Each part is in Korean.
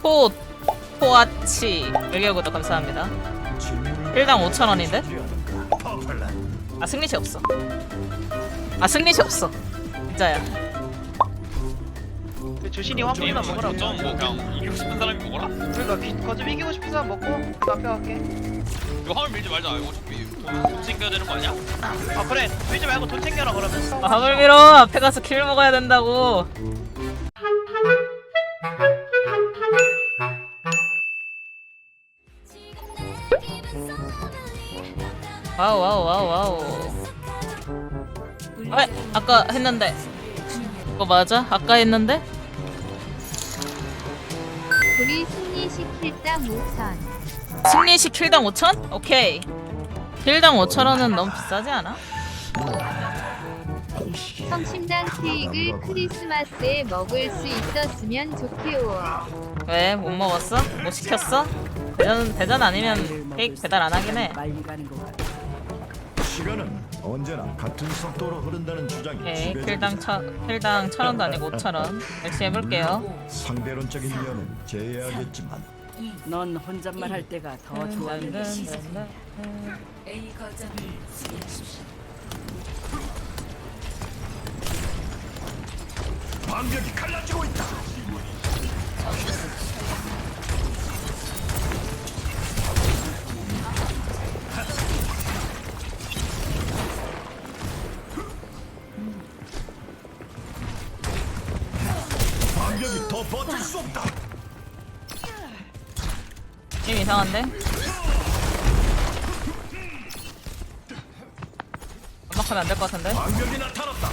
포 포아치 열개구도 감사합니다. 1당 5,000원인데? 아 승리시 없어. 아 승리시 없어. 진짜야. 그 조신이 화분이나 먹으라고 좀 뭐 그냥 이기고 싶은 사람이 먹어라. 그러니까 귀- 거점 이기고 싶은 사람 먹고 그 앞에 갈게 이거 화면 밀지 말자. 이거 어차피 돈, 돈 챙겨야 되는 거 아니야? 아 그래 밀지 말고 돈 챙겨라 그러면 아, 밥을 밀어 앞에 가서 킬 먹어야 된다고. 와우 와우 와우 와우. 아 아까 했는데 이거 맞아? 아까 했는데? 우리 승리시킬 당 5천. 승리시 킬당 5천? 오케이. 킬당 5천원은 너무 비싸지 않아? 성심당 케이크를 크리스마스에 먹을 수 있었으면 좋게요. 왜? 못 먹었어? 못 시켰어? 대전 대전 아니면 케이크 배달 안 하긴 해. 많이 가는 것 같아. 시간은 언제나 같은 속도로 흐른다는 주장이 오케이. 킬당 천 킬당 천 원도 아니고 오천 원 열심히 해볼게요. 상대론적인 면은 제외하겠지만 넌 혼잣말 할 때가 더 좋아하는 것이 방벽이 갈라지고 있다. 방벽이 더 버틸 수 없다. 게임 이상한데? 반박하면 안 될 것 같은데? 방벽이 나타났다.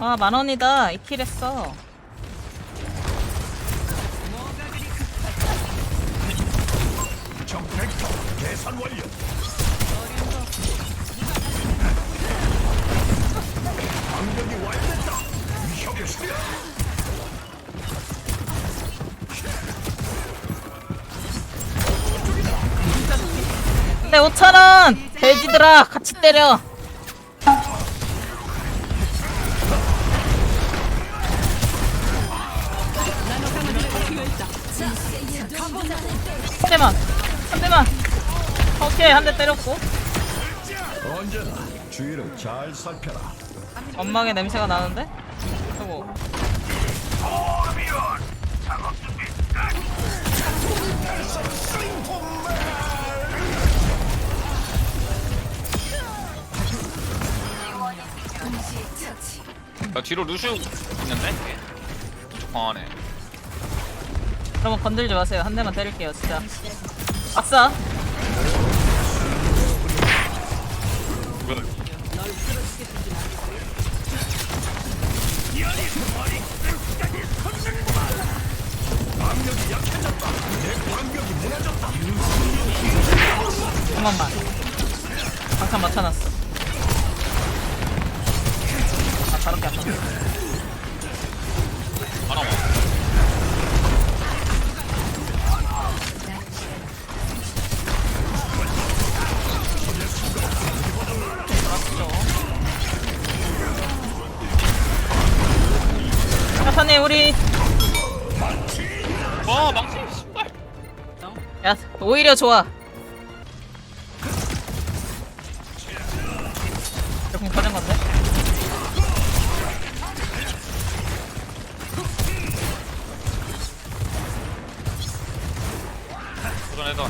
아 만원이다 이 킬 했어 적 벡터 계산 완료. 방벽이 완료됐다. 위협의 수야. 근데 5천 원 돼지들아 같이 때려 한 대만 한 대만 오케이 한 대 때렸고 언제나 주위를 잘 살펴라. 엉망의 냄새가 나는데? 저거 야 뒤로 루슈 있는데? 방 안에. 그러면 건들지 마세요 한 대만 때릴게요 진짜 아싸 잠깐만 방탄 맞춰놨어 아 저렇게 안 맞네. 사사님 우리 와 망치 신발. 야 오히려 좋아 조금 커진 건데? 도전해서.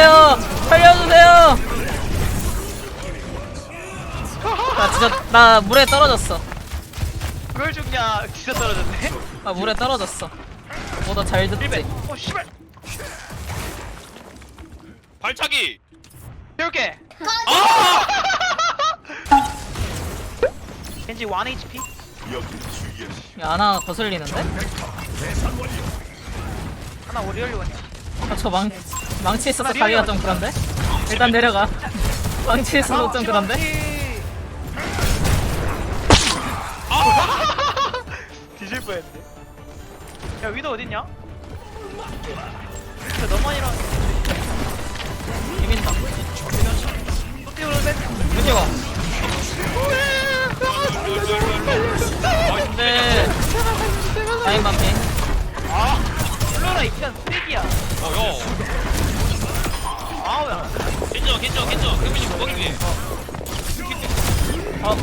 살려주세요. 살려주세요. 나 진짜 나 물에 떨어졌어. 그걸 죽냐 진짜 떨어졌네. 나 물에 떨어졌어. 보다 잘 듣지? 1배 어 씨발. 발차기. 태울게. 겐지 1 HP? 야, 하나 거슬리는데? 하나 오리얼리 원이야 아, 저 망, 망치 있어서 가기가 좀 그런데? 일단 내려가. 망치 있어서 좀 그런데? 뒤질 뻔했는데 야 위도 어딨냐? 진짜 너무 많이 일어났어 이민다. 또 뛰어오는데 왼쪽아. 근데, 라인 반피. 아 플로라 입장 쓰레기야 어여 아우 야 괜찮아 괜찮아 괜찮아 위에 어,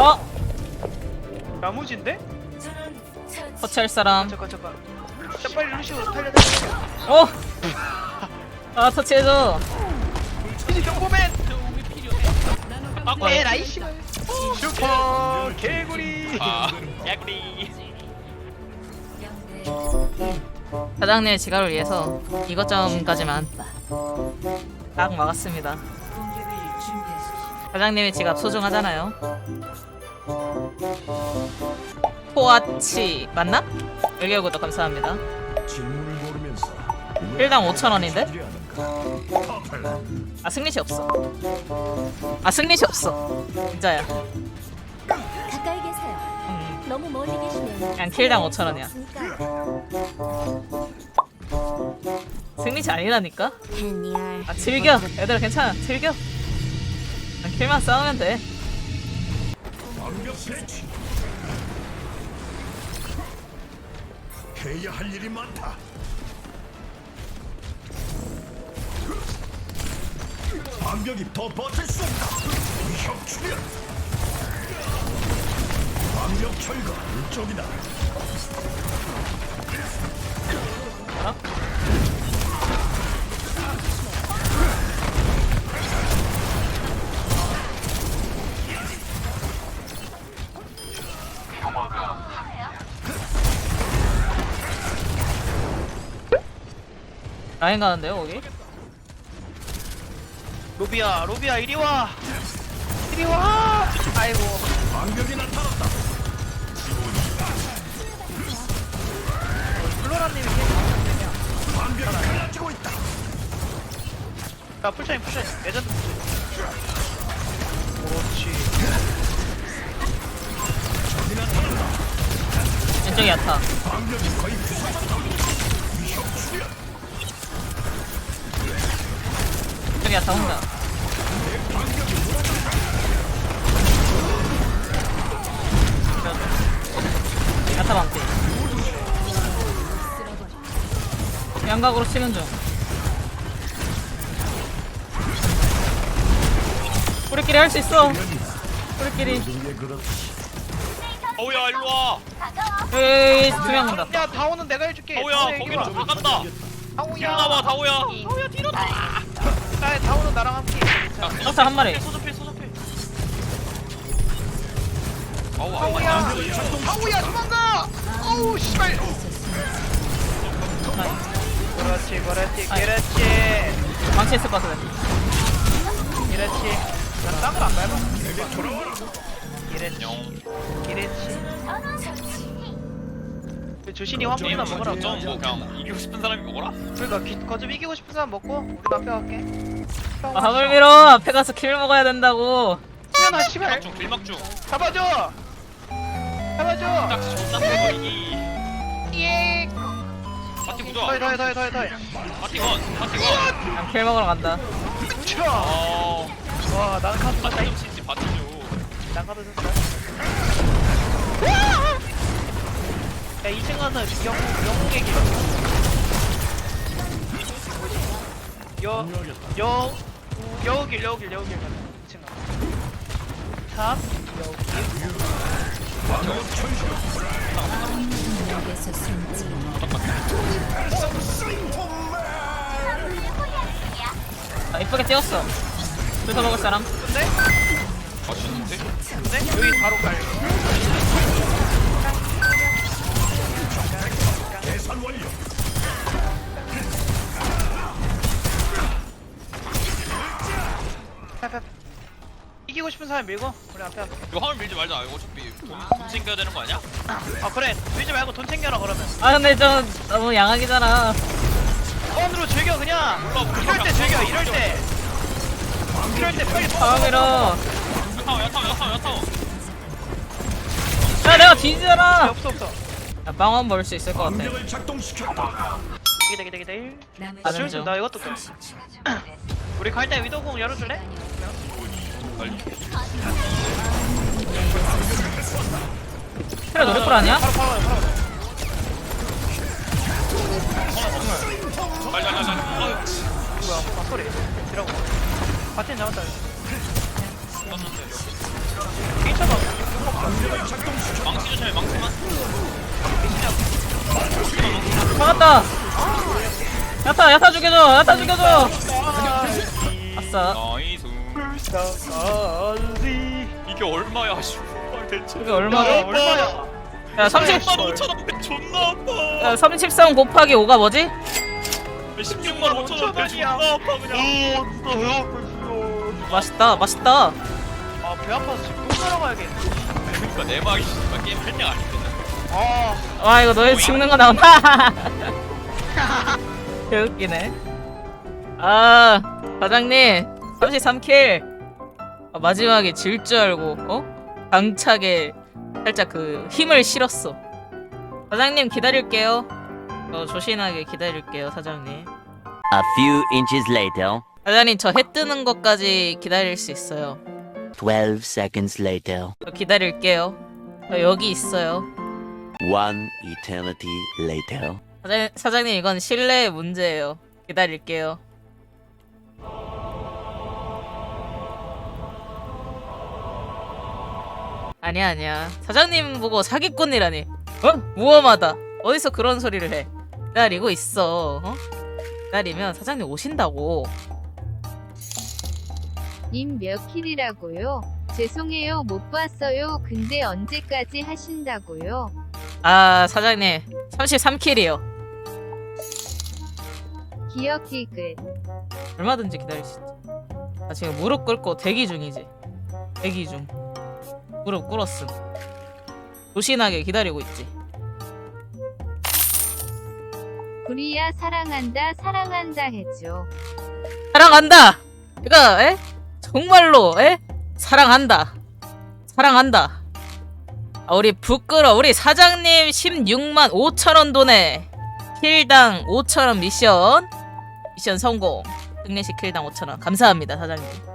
어, 야무진데? 터치할 사람. 잠깐 잠깐. 자 빨리 루시오 달려 어! 아, 터치해줘. 루시 경고맨! 빠꾸 에라이 씨발. 슈퍼 개구리. 아 야구리 사장님의 지갑을 위해서 이것점까지만 딱 막았습니다. 사장님의 지갑 소중하잖아요. 포아치 맞나? 열개 구독 감사합니다. 질문을 모르면서 일당 5천 원인데? 하는가? 아 승리시 없어. 아 승리시 없어. 진짜야. 너무 멀리 계시면 그냥 킬당 5천 원이야. 승리시 아니라니까? 헨리알. 아 즐겨. 얘들아 괜찮아. 즐겨. 그냥 킬만 싸우면 돼. 해야 할 일이 많다. 완벽이 더 버틸 수 없다. 출현. 완벽 철거 이쪽이다. 라인 가는데요 거기? 로비야 로비야 이리 와 이리 와 아이고 완벽이 나타났다. 계속 완벽이 갈라지고 있다. 야 풀차임 풀차임 레전드 풀차임 그렇지 왼쪽이 야타. 왼쪽이 야타 혼자. 야타 방패. 양각으로 치는 중. 우리끼리 할 수 있어. 우리끼리. 어우야 일로 와. 에이 두명 온다. 야 다오는 내가 해줄게. 다오야 거기로 와. 다 간다. 다오야. 뒤로 나와 다오야. 다오야 뒤로 나와 나 다오는 나랑 함께. 야 소사 한 마리. 소접해 소접해 어우 안 다오야. 다오야 도망가. 어우 씨발 그렇지 그렇지 그렇지. 망치 있을 것 같아. 그렇지. 나 땅을 안 밟아. 그렇지 영 그렇지. 그 조신이 화분이나 먹으라고 좀뭐 그냥 이기고 싶은 사람이 먹어라? 그러니까 기- 거점 이기고 싶은 사람 먹고 우리 앞에 갈게. 아, 밥을 밀어. 앞에 가서 킬 먹어야 된다고. 수연아 씨발 길막중 길막중. 잡아줘! 잡아줘! 딱 존나 세고 이기 예 부자 더해 더해 더해 더해 파티건 파티건 그냥 킬 먹으러 간다. 어 와 나는 카드 파티 좀 치지 파티 좀 난 카드 샀다 야 2층 가서 영웅 영웅 얘기 여, 여, 여우길, 여우길, 여우길 가자. 2층 가자. 탑, 여우길. 숨지. 아, 이쁘게 띄웠어. 불서 먹을 사람. 근데? 맛있는데? 근데? 여기 바로 갈. 사람 밀고 우리 앞에 앞에. 이거 화물 밀지 말자. 이거 어차피 돈, 돈 챙겨야 되는 거 아니야? 아 그래. 밀지 말고 돈 챙겨라 그러면. 아 근데 좀 너무 양악이잖아. 폰으로 즐겨 그냥. 몰라 이럴 때 즐겨 이럴 때. 이럴 때 빨리 다음이로 야타워 야타워 야타워 야타워. 야 내가 뒤지잖아 없어 없어 야, 빵원 벌수 있을 것 같아. 공격을 작동시켰다. 기대 기대 기대. 남은 아줄 중. 나 이것도 좀. 우리 갈 때 위도공 열어줄래? 빨리 그래 노래풀 아니야? 바로 바로 바로 빨리 빨리 빨리 빨리 뭐야 아 소리 이러고 바텐 잡았다. 괜찮아 망치 조심해 망치만 막았다. 야타 야타 죽여줘 야타 죽여줘. 아싸 나이스 이게 얼마야 씨발 대체. 이게 얼마야? 얼마야? 야 30, 16만 5천 원 존나 아파. 야, 33 곱하기 5가 뭐지? 16만 5천 원 존나 아파 그냥. 맛있다 맛있다. 아배 아파서 지금 똥 싸러 가야겠네. 그러니까 내 막이 씨발 게임 할때 아니거든 아와 이거 너희 죽는 거 나온다 개웃기네. 아 과장님. 33킬. 아, 마지막에 질 줄 알고 어? 당차게 살짝 그 힘을 실었어 과장님 기다릴게요 어, 조신하게 기다릴게요 사장님 A few inches later, 사장님 저 해 뜨는 것까지 기다릴 수 있어요 12 seconds later, 저 기다릴게요 저 여기 있어요 one eternity later. 사장, 사장님 이건 신뢰의 문제예요. 기다릴게요. 아니야 아니야. 사장님 보고 사기꾼이라니. 어? 무엄하다. 어디서 그런 소리를 해? 기다리고 있어. 어? 기다리면 사장님 오신다고. 님 몇 킬이라고요? 죄송해요 못 봤어요. 근데 언제까지 하신다고요? 아 사장님 33킬이요. 기억 기글. 얼마든지 기다릴 수 있지. 나 지금 무릎 꿇고 대기 중이지. 대기 중. 무릎 꿇었음. 조신하게 기다리고 있지. 구리야 사랑한다 사랑한다 해줘. 사랑한다. 이거 에? 정말로 에? 사랑한다. 사랑한다. 아, 우리 부끄러 우리 사장님 16만 5천 원 돈에 킬당 5천 원 미션 미션 성공. 승리시 킬당 5천 원 감사합니다 사장님.